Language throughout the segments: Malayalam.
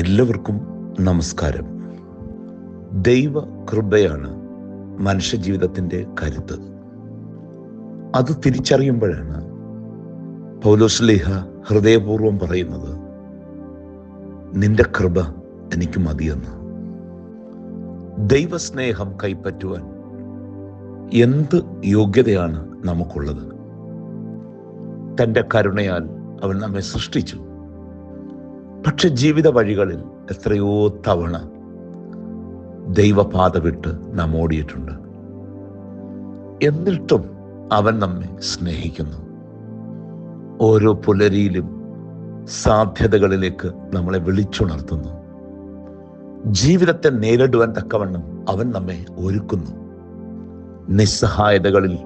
എല്ലാവർക്കും നമസ്കാരം. ദൈവ കൃപയാണ് മനുഷ്യജീവിതത്തിന്റെ കരുത്ത്. അത് തിരിച്ചറിയുമ്പോഴാണ് പൗലോസ്ലേഹ ഹൃദയപൂർവം പറയുന്നത് നിന്റെ കൃപ എനിക്ക് മതിയെന്ന്. ദൈവസ്നേഹം കൈപ്പറ്റുവാൻ എന്ത് യോഗ്യതയാണ് നമുക്കുള്ളത്? തന്റെ കരുണയാൽ അവൻ നമ്മെ സൃഷ്ടിച്ചു. പക്ഷെ ജീവിത വഴികളിൽ എത്രയോ തവണ ദൈവപാത വിട്ട് നാം ഓടിയിട്ടുണ്ട്. എന്നിട്ടും അവൻ നമ്മെ സ്നേഹിക്കുന്നു. ഓരോ പുലരിയിലും സാധ്യതകളിലേക്ക് നമ്മളെ വിളിച്ചുണർത്തുന്നു. ജീവിതത്തെ നേരിടുവാൻ തക്കവണ്ണം അവൻ നമ്മെ ഒരുക്കുന്നു. നിസ്സഹായതകളിൽ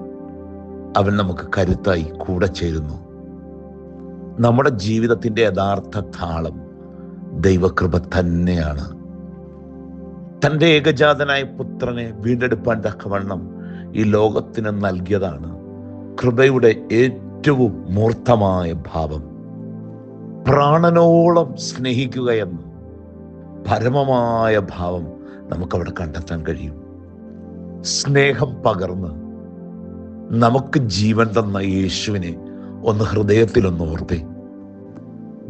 അവൻ നമുക്ക് കരുത്തായി കൂടെ ചേരുന്നു. നമ്മുടെ ജീവിതത്തിന്റെ യഥാർത്ഥ താളം ദൈവകൃപ തന്നെയാണ്. തന്റെ ഏകജാതനായ പുത്രനെ വീണ്ടെടുപ്പാൻ തക്കവണ്ണം ഈ ലോകത്തിന് നൽകിയതാണ് കൃപയുടെ ഏറ്റവും മൂർത്തമായ ഭാവം. പ്രാണനോളം സ്നേഹിക്കുക എന്ന പരമമായ ഭാവം നമുക്കവിടെ കണ്ടെത്താൻ കഴിയും. സ്നേഹം പകർന്ന് നമുക്ക് ജീവൻ തന്ന യേശുവിനെ ഒന്ന് ഹൃദയത്തിലൊന്ന് ഓർത്തേ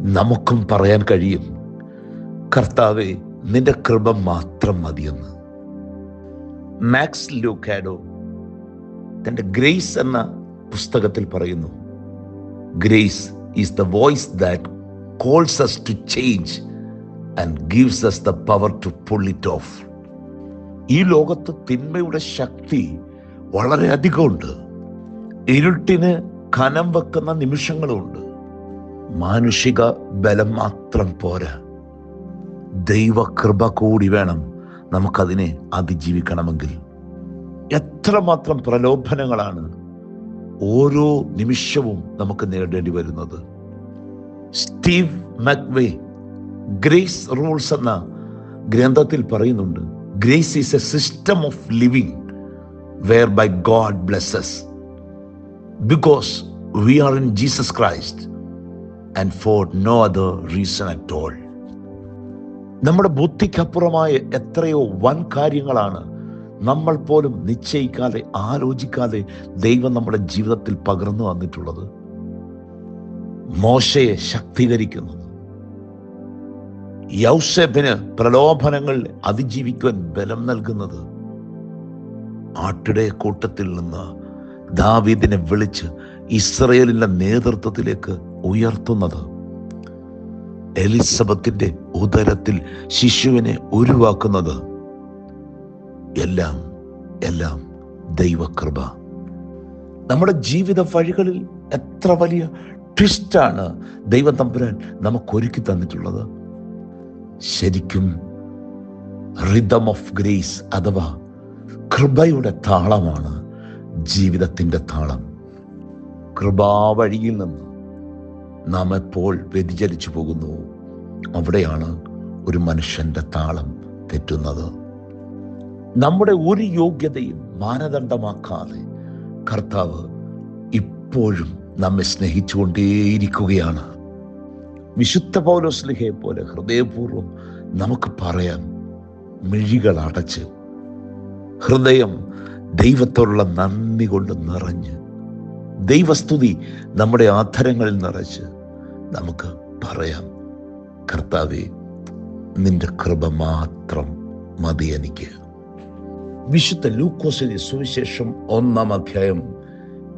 നമുക്കും പറയാൻ കഴിയും കർത്താവെ നിന്റെ കൃപ മാത്രം മതിയെന്ന്. മാക്സ് ലൂക്കാഡോ തന്റെ ഗ്രേസ് എന്ന പുസ്തകത്തിൽ പറയുന്നു grace is the voice that calls us to change and gives us the power to pull it off. ഈ ലോകത്ത് തിന്മയുടെ ശക്തി വളരെയധികമുണ്ട് ഇരുട്ടിന് കനം വെക്കുന്ന നിമിഷങ്ങളുമുണ്ട് മാനുഷിക ബലം മാത്രം പോരാ. ദൈവകൃപ കൂടി വേണം നമുക്കതിനെ അതിജീവിക്കണമെങ്കിൽ. എത്രമാത്രം പ്രലോഭനങ്ങളാണ് ഓരോ നിമിഷവും നമുക്ക് നേരിടേണ്ടി വരുന്നത്. സ്റ്റീവ് മക്വേ ഗ്രേസ് റൂൾസ് എന്ന ഗ്രന്ഥത്തിൽ പറയുന്നുണ്ട് grace is a system of living whereby God blesses because we are in Jesus Christ and for no other reason at all നമ്മുടെ ബുദ്ധിക്കപ്പുറമായ എത്രയോ വൻ കാര്യങ്ങളാണ് നമ്മൾ പോലും നിശ്ചയിക്കാതെ ആലോചിക്കാതെ ദൈവം നമ്മുടെ ജീവിതത്തിൽ പകർന്നു വന്നിട്ടുള്ളത് മോശയെ ശക്തീകരിക്കുന്നത് യൗസഫിന് പ്രലോഭനങ്ങൾ അതിജീവിക്കുവാൻ ബലം നൽകുന്നത്. ആട്ടിടയ കൂട്ടത്തിൽ നിന്ന് ദാവീദിനെ വിളിച്ച് ഇസ്രയേലിന്റെ നേതൃത്വത്തിലേക്ക് ഉയർത്തുന്നത്. എലിസബത്തിന്റെ ഉദരത്തിൽ ശിശുവിനെ ഉരുവാക്കുന്നത്. എല്ലാം എല്ലാം ദൈവകൃപ. നമ്മുടെ ജീവിത വഴികളിൽ എത്ര വലിയ ട്വിസ്റ്റാണ് ദൈവം തമ്പുരാൻ നമുക്കൊരുക്കി തന്നിട്ടുള്ളത്. ശരിക്കും റിതം ഓഫ് ഗ്രേസ് അഥവാ കൃപയുടെ താളമാണ് ജീവിതത്തിന്റെ താളം. കൃപാവഴിയിൽ നിന്ന് നാം എപ്പോൾ വ്യതിചലിച്ചു പോകുന്നു? അവിടെയാണ് ഒരു മനുഷ്യന്റെ താളം തെറ്റുന്നത്. നമ്മുടെ ഒരു യോഗ്യതയും മാനദണ്ഡമാക്കാതെ കർത്താവ് ഇപ്പോഴും നമ്മെ സ്നേഹിച്ചുകൊണ്ടേയിരിക്കുകയാണ്. വിശുദ്ധ പൗലോസ്ലിഹയെ പോലെ ഹൃദയപൂർവം നമുക്ക് പറയാൻ മിഴികൾ അടച്ച് ഹൃദയം ദൈവത്തോടുള്ള നന്ദി കൊണ്ട് നിറഞ്ഞ് ദൈവസ്തുതി നമ്മുടെ ആധരങ്ങളിൽ നിറച്ച് നമുക്ക് പറയാം. കർത്താവെ നിന്റെ കൃപ മാത്രം മതി എനിക്ക്. വിശുദ്ധ ലൂക്കോസിന്റെ സുവിശേഷം ഒന്നാം അധ്യായം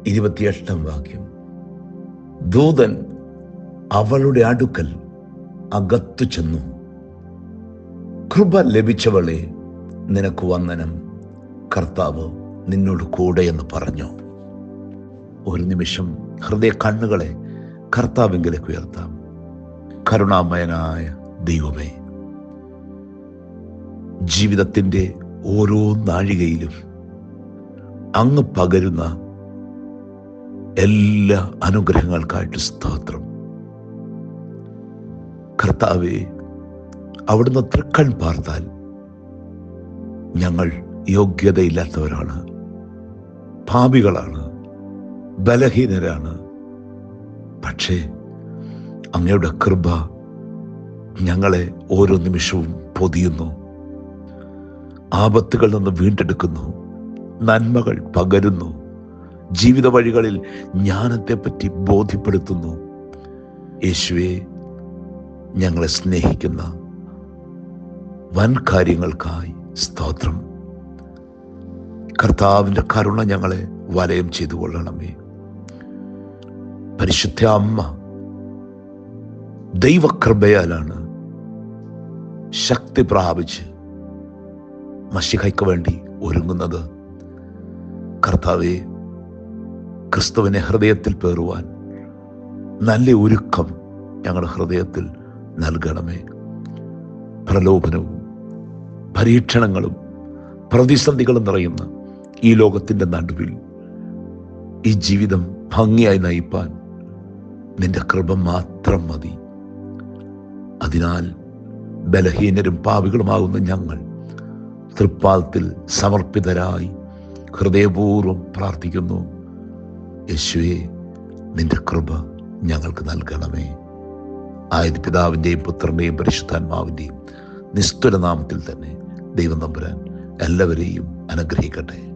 ഇരുപത്തിയെട്ടാം വാക്യം. ദൂതൻ അവളുടെ അടുക്കൽ അകത്തു ചെന്നു. കൃപ ലഭിച്ചവളെ നിനക്ക് വന്ദനം. കർത്താവ് നിന്നോട് കൂടെ എന്ന് പറഞ്ഞു. ഒരു നിമിഷം ഹൃദയ കണ്ണുകളെ കർത്താവിങ്കിലേക്ക് ഉയർത്താം. കരുണാമയനായ ദൈവമേ ജീവിതത്തിന്റെ ഓരോ നാഴികയിലും അങ്ങ് പകരുന്ന എല്ലാ അനുഗ്രഹങ്ങൾക്കായിട്ട് സ്തോത്രം. കർത്താവെ അവിടുന്ന് തൃക്കൺ പാർത്താൽ ഞങ്ങൾ യോഗ്യതയില്ലാത്തവരാണ് പാപികളാണ് ബലഹീനരാണ് പക്ഷേ അങ്ങയുടെ കൃപ ഞങ്ങളെ ഓരോ നിമിഷവും പൊതിയുന്നു. ആപത്തുകളിൽ നിന്ന് വീണ്ടെടുക്കുന്നു. നന്മകൾ പകരുന്നു. ജീവിത വഴികളിൽ ജ്ഞാനത്തെപ്പറ്റി ബോധ്യപ്പെടുത്തുന്നു. യേശുവെ ഞങ്ങളെ സ്നേഹിക്കുന്ന വൻ കാര്യങ്ങൾക്കായി സ്തോത്രം. കർത്താവിന്റെ കരുണ ഞങ്ങളെ വലയം ചെയ്തു കൊള്ളണമേ പരിശുദ്ധ അമ്മ ദൈവകൃപയാലാണ് ശക്തി പ്രാപിച്ച് മഷിഹയ്ക്ക് വേണ്ടി ഒരുങ്ങുന്നത്. കർത്താവെ ക്രിസ്തുവിനെ ഹൃദയത്തിൽ പേറുവാൻ നല്ല ഒരുക്കം ഞങ്ങളുടെ ഹൃദയത്തിൽ നൽകണമേ. പ്രലോഭനവും പരീക്ഷണങ്ങളും പ്രതിസന്ധികളും നിറയുന്ന ഈ ലോകത്തിന്റെ നടുവിൽ ഈ ജീവിതം ഭംഗിയായി നയിപ്പാൻ നിന്റെ കൃപ മാത്രം മതി. അതിനാൽ ബലഹീനരും പാപികളുമാകുന്ന ഞങ്ങൾ തൃപ്പാദത്തിൽ സമർപ്പിതരായി ഹൃദയപൂർവം പ്രാർത്ഥിക്കുന്നു. യേശുവെ നിന്റെ കൃപ ഞങ്ങൾക്ക് നൽകണമേ. ആയത് പിതാവിന്റെയും പുത്രന്റെയും പരിശുദ്ധാത്മാവിന്റെയും നിസ്തുല നാമത്തിൽ തന്നെ ദൈവം നമ്പുരാൻ എല്ലാവരെയും അനുഗ്രഹിക്കട്ടെ.